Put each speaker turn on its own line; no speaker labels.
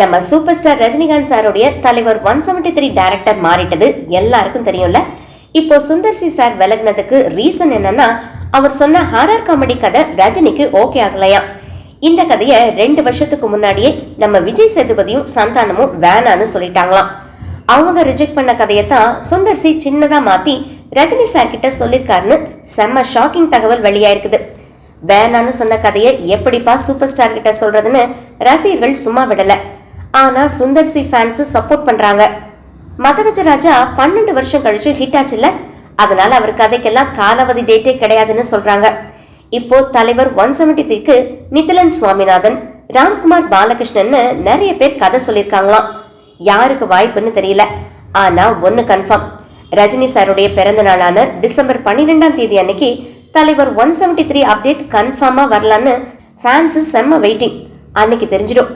நம்ம super star Rajinikanth சாருடைய தலைவர் ஒன் செவன்டி த்ரீ டேரக்டர் மாறிட்டது எல்லாருக்கும் தெரியும்ல. இப்போ சுந்தர் சி சார் விலகினதுக்கு ரீசன் என்னன்னா அவர் சொன்ன ஹாரர் காமெடி கதை ரஜினிக்கு ஓகே ஆகலையாம் இந்த கதையை ரெண்டு வருஷத்துக்கு முன்னாடியே நம்ம விஜய் சேதுபதியும் சந்தானமும் வேணான்னு சொல்லிட்டாங்களாம். அவங்க ரிஜெக்ட் பண்ண கதையை தான் சுந்தர் சி சின்னதா மாத்தி ரஜினி சார் கிட்ட சொல்லியிருக்காருன்னு செம்ம ஷாக்கிங் தகவல் வெளியாயிருக்குது. வேணான்னு சொன்ன கதையை எப்படிப்பா சூப்பர் ஸ்டார் கிட்ட சொல்றதுன்னு ரசிகர்கள் சும்மா விடலை. ஆனா சுந்தர் சி ஃபேன்ஸ் சப்போர்ட் பண்றாங்க. மதகஜ ராஜா பன்னெண்டு வருஷம் கழிச்சு ஹிட் ஆச்சுல்ல அதனால அவர் கதைக்கெல்லாம் காலாவதி டேட்டே கிடையாதுன்னு சொல்றாங்க. இப்போ தலைவர் ஒன் செவன்டி த்ரீக்கு நிதிலன் சுவாமிநாதன் ராம்குமார் பாலகிருஷ்ணன்னு நிறைய பேர் கதை சொல்லியிருக்காங்களாம். யாருக்கு வாய்ப்புன்னு தெரியல. ஆனா ஒன்னு கன்ஃபார்ம் ரஜினி சாருடைய பிறந்த நாளான டிசம்பர் பன்னிரெண்டாம் தேதி அன்னைக்கு தலைவர் ஒன் செவன்டி த்ரீ அப்டேட் கன்ஃபார்மா வரலான்னு ஃபேன்ஸ் செம்ம வெயிட்டிங் அன்னைக்கு தெரிஞ்சிடும்.